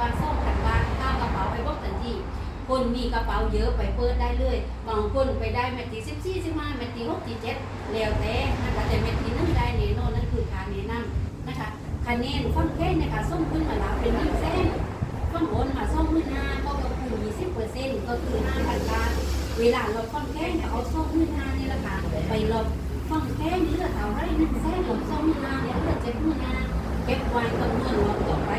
การส่งกันบ้านข้าวกระเป๋าไปบอกทันทีคนมีกระเป๋าเยอะไปเปิดได้เลย บางคนไปได้เมตรีสิบสี่สิบห้าเมตรีหกตีเจ็ดแล้วแต่นะคะแต่เมตรีนั่นได้เนโนนั่นคือการแนะนำนะคะคะแนนค่อนแค่เนี่ยค่ะส่งขึ้นมาแล้วเป็นหนึ่งเส้นข้างบนมาส่งขึ้นห้าก็ก็คือยี่สิบเปอร์เซ็นต์ก็คือห้าพันบาทเวลาเราค่อนแค่เนี่ยเอาส่งขึ้นห้านี่แหละค่ะไปลบค่อนแค่เลือดเอาไรหนึ่งเส้นหลบส่งขึ้นห้าเนี่ยเลือดเจ็ดขึ้นห้าเก็บไว้กับเงินเราต่อไป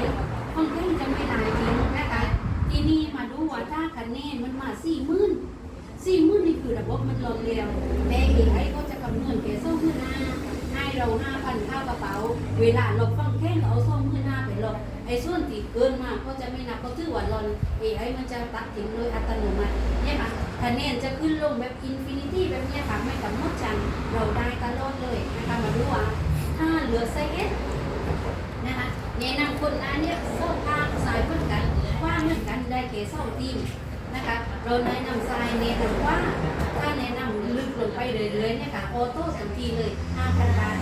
ค่อนแค่จะไม่ได้จริงนะคะทีนี้มาดูว่าถ้าคะแนนมันมาสี่หมื่นสี่หมื่นนี่คือระบบมันลงเร็วแต่เอไอ้ก็จะคำนวณแค่สองหมื่นห้าให้เราห้าพันข้าวกระเป๋า เวลาลบฟังแค่เอาสองหมื่นห้าไปลบไอ้ส่วนที่เกินมาก็จะไม่นับก็ถือว่าลอนเอไอ้มันจะตัดทิ้งโดยอัตโนมัติเนี่ยค่ะคะแนนจะขึ้นลงแบบอินฟินิตี้แบบเนี้ยค่ะไม่กำหนดจังเราได้ตลอดเลยนะคะมาดูว่าถ้าเหลือไซส์เอสนะคะแนะนำคนนั้นเนี่ย เกสองทีมนะคะเราแนะนำสายเนนว่าถ้าแนะนำลึกลงไปเรื่อยๆเนี่ยค่ะออโต้ทันทีเลย5,000บาท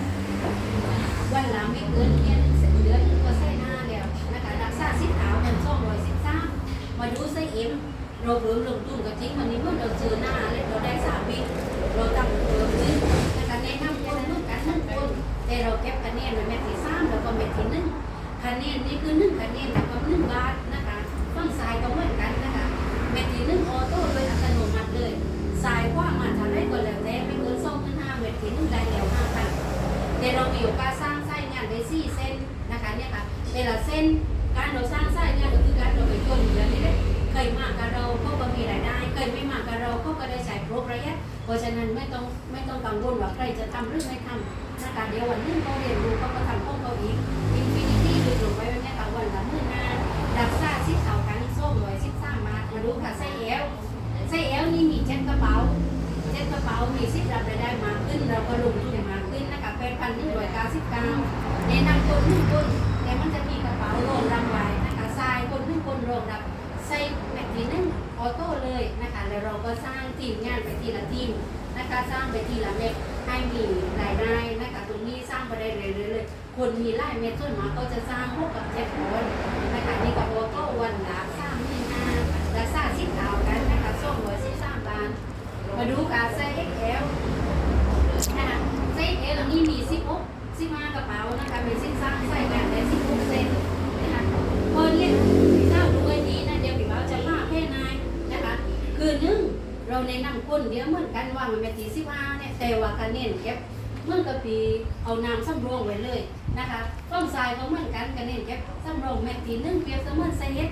วันละไม่เกินเนี่ยเสร็จเดือนก็ใส่หน้าแล้วนะคะรักษาสิทธิ์ขาวเป็นช่องรอยสิบสามมาดูไส้เอ็มเราเพิ่มลงทุนกับจริงวันนี้เมื่อเราเจอหน้าแล้วเราได้สามวิเราตั้งเพิ่มขึ้นนะคะแนะนำคนเหมือนกันทุกคนแต่เราเก็บคะแนนไว้แมตช์ที่สามแล้วก็แมตช์ที่หนึ่งคะแนนนี่คือหนึ่งคะแนนแต่ก็หนึ่งบาทนะคะ ฝั่งซ้ายก็เหมือนกันนะคะแม่ทีหนึ่งออโต้โดยอัตโนมัติเลยซ้ายขวามาทางได้ก็แล้วแต่ไม่เกินสองพันห้าแม่ทีหนึ่งได้แล้วห้าพันแต่เรามีโอกาสสร้างไส้งานได้สี่เส้นนะคะเนี่ยค่ะแต่ละเส้นการเราสร้างไส้งานก็คือการเราไปจนเหลือนี่แหละเคยมากกับเราเขาก็มีรายได้เคยไม่มากกับเราเขาก็ได้ใช้ครบระยะ เพราะฉะนั้นไม่ต้องไม่ต้องกังวลว่าใครจะทำหรือไม่ทำนะคะเดี๋ยววันนึงเขาเรียนรู้เขาก็ทำของเขาอีกอินฟินิตี้ลึกลงไปวันนี้ค่ะวันละหมื่นห้า กระหลงทุนมากขึ้นนะคะแปดพันหนึ่งร้อยเก้าสิบเก้าแนะนำคนหนึ่งคนแต่มันจะมีกระเป๋าโรองรับไว้นะคะทรายคนหนึ่งคนรองรับใส่แมททีนึงออโต้เลยนะคะ แล้วเราก็สร้างทีมงานไปทีละทีมนะคะ สร้างไปทีละเม็ดให้มีรายได้นะคะ ตรงนี้สร้างไปได้เรื่อยๆเลยคนมีรายเม็ดส่วนมากก็จะสร้างพวกกับเจ็ดคนนะคะนี่ก็โอโต้วันละสามหมื่นห้าและสร้างสิบเท่ากันนะคะส่งร้อยสิบสามบาทมาดูการไซส์ XL นะคะไซส์ XL ตรงนี้มีสิบหกสิบห้ากระเป๋านะคะมีสิบสามใส่กันได้สิบหกเซนนะคะพอเรียกเจ้าดูไว้ดีนะเดี๋ยวพี่บ่าวจะมาแค่ไหนนะคะ คื อหนึ่งเราแนะนำคนเดียวเหมือนกันว่ามันเป็นตีสิบห้าเนี่ยแต่ว่าคะแนนเก็บเมื่อกับปีเอาน้ำสำรองไว้เลยนะคะต้องทรายก็เหมือนกันคะแนนเก็บสำรองแมตตีหนึ่งเปรียบเสมือนไซส์เอส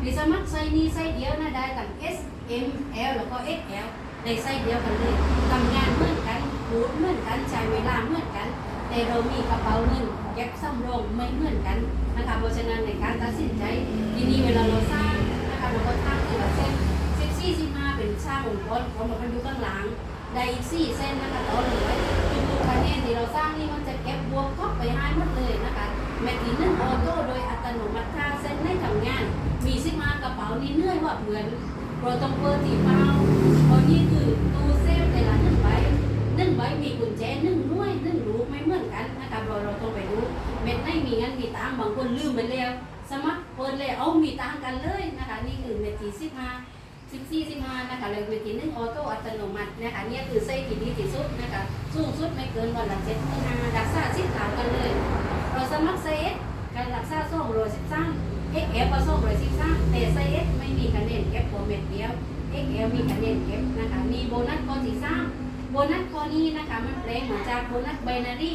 ปีสมัครไซส์นี้ไซส์เดียวนะได้ตั้ง S M L แล้วก็ X L ในไซส์เดียวกันเลยทำงานเหมือนกันพูดเหมือนกันใช้เวลาเหมือนกัน แต่เรามีกระเป๋าเงินเก็บสำรองไม่เหมือนกันนะคะเพราะฉะนั้นในการตัดสินใจทีนี้เวลาเราสร้างนะคะเราก็ตั้งทีละเส้น สี่สิบห้าเป็นชาองค์กรของมันอยู่ข้างหลังได้อีกสี่เส้นนะคะต่อเลยทุกคะแนนที่เราสร้างนี่มันจะเก็บบวกเข้าไปให้หมดเลยนะคะแมทีนึ่งออโต้โดยอัตโนมัติถ้าเส้นได้ทำงาน มีสิบห้ากระเป๋านี่เนื่อยว่าเหมือนเราต้องเปิดตีเปล่าเพราะนี่คือตู้เซฟแต่ละหนึ่งใบหนึ่งใบมีกุญแจหนึ่งหน่วยหนึ่งรูปไม่เหมือนกันนะคะเราเราต้องไปดูเม็ดไม่มีเงินมีตังบางคนลืมไปแล้วสมัครเปิดเลยเอามีตังกันเลยนะคะนี่คือเม็ดที่สิบห้า สิบสี่สิบห้านะคะเลยวิธีหนึ่งออโต้อัตโนมัตินะคะเนี่ยคือไส้ที่ดีที่สุดนะคะสูงสุดไม่เกินวันละเจ็ดหมื่นห้ารักษาสิบขาวกันเลย เราสมัครไซเอสการรักษาส่งร้อยสิบสามเอ็กเอฟก็ส่งรอยสิบสามแต่ไซเอสไม่มีคะแนนเก็บตัวเม็ดเดียวเอ็กเอฟมีคะแนนเก็บนะคะมีโบนัสข้อที่สามโบนัสข้อนี้นะคะมันแปลงมาจากโบนัสไบนารี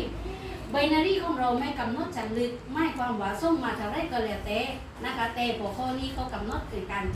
ไบนารีของเราไม่กำหนดจันลึกไม่ความหวาส่งมาเท่าไรก็แล้วแต่นะคะแต่พอข้อนี้เขากำหนดเป็นการ